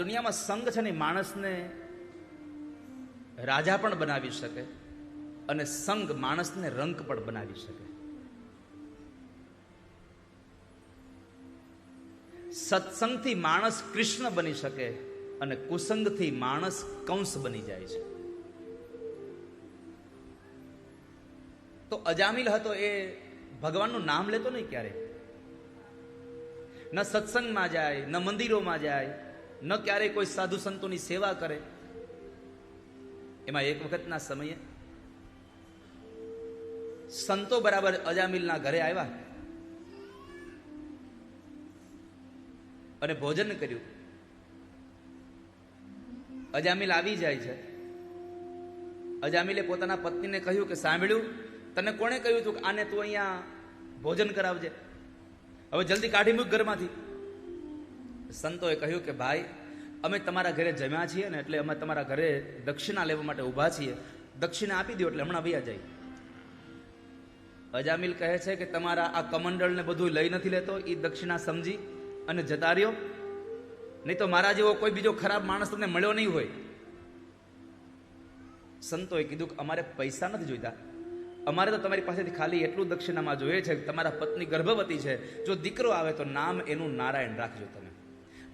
દુનિયામાં સંગ છે ને માણસને રાજા પણ બનાવી શકે અને સંઘ માણસને રંક પણ બનાવી શકે. સત્સંગથી માણસ કૃષ્ણ બની શકે અને કુસંગથી માણસ કંસ બની જાય છે. તો અજામિલ હતો એ ભગવાનનું નામ લેતો નહીં ક્યારે? ન સત્સંગમાં જાય, ન મંદિરોમાં જાય ન ક્યારેય કોઈ સાધુ સંતોની સેવા કરે. એમાં એક વખતના સમયે સંતો બરાબર અજામિલના ઘરે આવ્યા અને ભોજન કર્યું. અજામિલ આવી જાય છે. અજામિલે પોતાના પત્નીને કહ્યું કે, સાંભળ્યું, તને કોણે કહ્યું હતું કે આને તું અહીંયા ભોજન કરાવજે? હવે જલ્દી કાઢી મૂક ઘરમાંથી. સંતોએ કહ્યું કે, ભાઈ, અમે તમારા ઘરે જમ્યા છીએ ને એટલે અમે તમારા ઘરે દક્ષિણા લેવા માટે ઊભા છીએ. દક્ષિણા આપી દો એટલે હમણાં વૈયા જાય. અજામિલ કહે છે કે, તમારા આ કમંડળને બધું લઈ નથી લેતો એ દક્ષિણા સમજી અને જતા રહ્યો. નહીં તો મારા જેવો કોઈ બીજો ખરાબ માણસ તમને મળ્યો નહીં હોય. સંતોએ કીધું કે, અમારે પૈસા નથી જોઈતા. અમારે તો તમારી પાસેથી ખાલી એટલું દક્ષિણામાં જોઈએ છે કે તમારા પત્ની ગર્ભવતી છે. જો દીકરો આવે તો નામ એનું નારાયણ રાખજો તમે.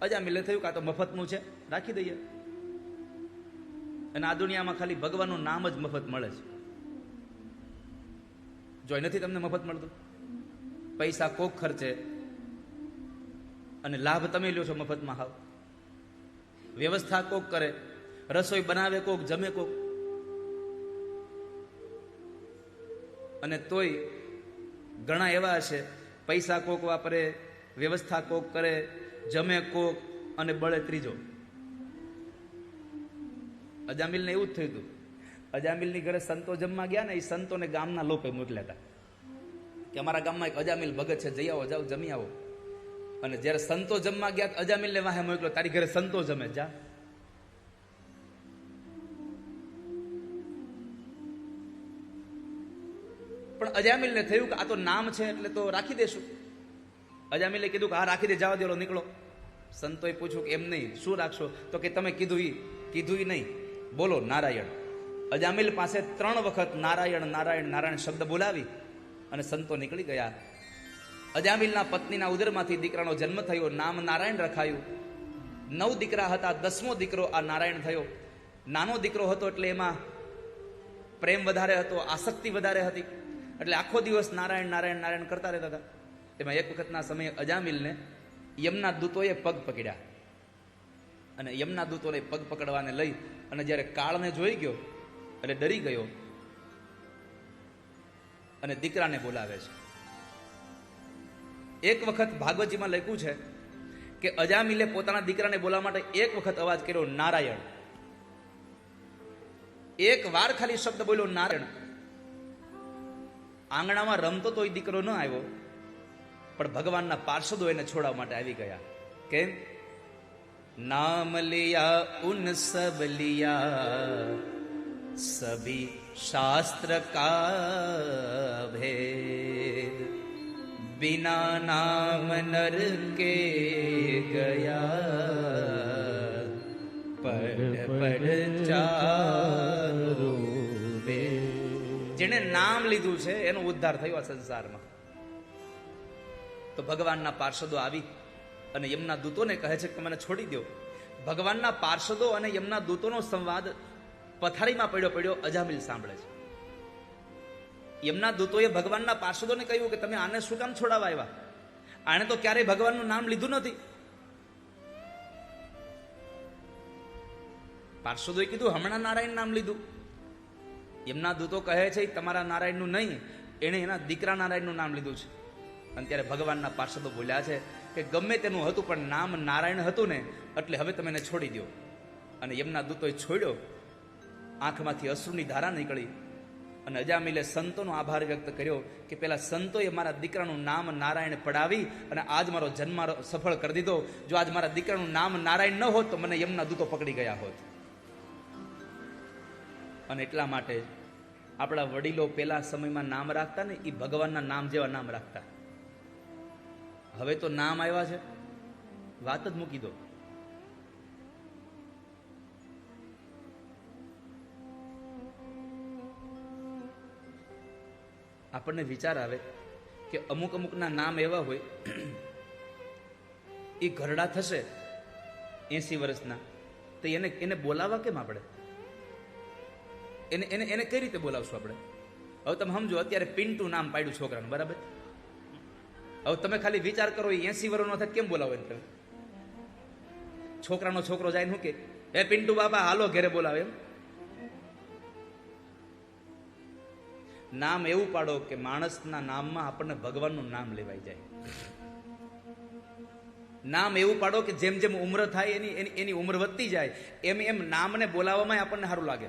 અજામિલે થયું કે તો મફતનું છે. રાખી દઈએ. અને આ દુનિયામાં ખાલી ભગવાનનું નામ જ મફત મળે છે. જોઈ નથી તમને મફત મળતું? પૈસા કોક ખર્ચે અને લાભ તમે લ્યો છો મફતમાં હાવ. વ્યવસ્થા કોક કરે, રસોઈ બનાવે કોક, જમે કોક. અને તોય ઘણા એવા હશે, પૈસા કોક વાપરે, વ્યવસ્થા કોક કરે જમે કોક અને બળે ત્રીજો. અજામિલને એવું જ થયું હતું. અજામિલની ઘરે સંતો જમવા ગયા ને એ સંતોને ગામના લોકો મોકલ્યા હતા કે અમારા ગામમાં એક અજામિલ ભગત છે, જઈ આવો, જાઓ, જમી આવો. અને જ્યારે સંતો જમવા ગયા અજામિલને વાહે મોકલો તારી ઘરે સંતો જમે, જા. પણ અજામિલને થયું કે આ તો નામ છે, એટલે તો રાખી દેશું. અજામિલે કીધું કે આ રાખી દે, જવા દેલો નીકળો. સંતોએ પૂછ્યું કે, એમ નહીં, શું રાખશો? તો કે, તમે કીધું એ કીધું એ નહીં. બોલો, નારાયણ. અજામિલ પાસે ત્રણ વખત નારાયણ નારાયણ નારાયણ શબ્દ બોલાવી અને સંતો નીકળી ગયા. અજામિલના પત્નીના ઉદરમાંથી દીકરાનો જન્મ થયો, નામ નારાયણ રખાયું. નવ દીકરા હતા, દસમો દીકરો આ નારાયણ થયો. નાનો દીકરો હતો એટલે એમાં પ્રેમ વધારે હતો, આસક્તિ વધારે હતી. એટલે આખો દિવસ નારાયણ નારાયણ નારાયણ કરતા રહેતા હતા. એમાં એક વખતના સમયે અજામિલને યમના દૂતોએ પગ પકડ્યા. અને યમના દૂતોને પગ પકડવાને લઈ અને જ્યારે કાળને જોઈ ગયો, એટલે ડરી ગયો અને દીકરાને બોલાવે છે. એક વખત ભાગવતજીમાં લખ્યું છે કે અજામિલે પોતાના દીકરાને બોલાવવા માટે એક વખત અવાજ કર્યો, નારાયણ. એક વાર ખાલી શબ્દ બોલ્યો, નારાયણ. આંગણામાં રમતો તો એ દીકરો ન આવ્યો. પણ ભગવાનના પાર્ષદો એને છોડાવવા માટે આવી ગયા. કેમ? નામ લિયા, ઉન સબ લિયા, સભી શાસ્ત્ર કા ભેદ બિના નામ નર કે ગયા, પડ પડ ચારો જેણે નામ લીધું છે, એનો ઉદ્ધાર થયો સંસારમાં. તો ભગવાનના પાર્ષદો આવી અને યમના દૂતોને કહે છે કે મને છોડી દો ભગવાનના પાર્ષદો અને યમના દૂતોનો સંવાદ પથારીમાં પડ્યો પડ્યો, અજામિલ સાંભળે છે. યમના દૂતોએ ભગવાનના પાર્ષદોને કહ્યું કે તમે આને શું કામ છોડાવવા આવ્યા? આણે તો ક્યારેય ભગવાનનું નામ લીધું નથી. પાર્ષદોએ કીધું, હમણાં નારાયણ નામ લીધું. એમના દૂતો કહે છે તમારા નારાયણનું નહીં, એણે એના દીકરા નારાયણનું નામ લીધું છે. અને ત્યારે ભગવાનના પાર્ષદો બોલ્યા છે કે ગમે તેનું હતું, પણ નામ નારાયણ હતું ને, એટલે હવે તમે એને છોડી દો અને એમના દૂતોએ છોડ્યો. આંખમાંથી અશ્રુની ધારા નીકળી અને અજામિલે સંતોનો આભાર વ્યક્ત કર્યો કે પેલા સંતોએ મારા દીકરાનું નામ નારાયણ પડાવી અને આજ મારો જન્મ સફળ કરી દીધો. જો આજ મારા દીકરાનું નામ નારાયણ ન હોત, તો મને યમના દૂતો પકડી ગયા હોત. અને એટલા માટે આપણા વડીલો પેલા સમયમાં નામ રાખતા ને એ ભગવાનના નામ જેવા નામ રાખતા. હવે તો નામ આવ્યા છે. વાત જ મૂકી દો. આપણને વિચાર આવે કે અમુક અમુકના નામ એવા હોય, એ ઘરડા થશે એસી વર્ષના, તો એને એને બોલાવવા કેમ આપણે? એને એને એને કઈ રીતે બોલાવશું આપણે? હવે તમે સમજો, અત્યારે પિન્ટુ નામ પાડ્યું છોકરાનું, બરાબર? હવે તમે ખાલી વિચાર કરો એસી વર્ષનો થાય, કેમ બોલાવો તમે? છોકરાનો છોકરો જાય શું કે, હે પિન્ટુ બાબા હાલો ઘેરે બોલાવે એમ. નામ એવું પાડો કે માણસના નામમાં આપણને ભગવાનનું નામ લેવાઈ જાય. નામ એવું પાડો કે જેમ જેમ ઉમ્ર થાય એની એની એની ઉંમર વધતી જાય, એમ એમ નામને બોલાવવામાં આપણને સારું લાગે.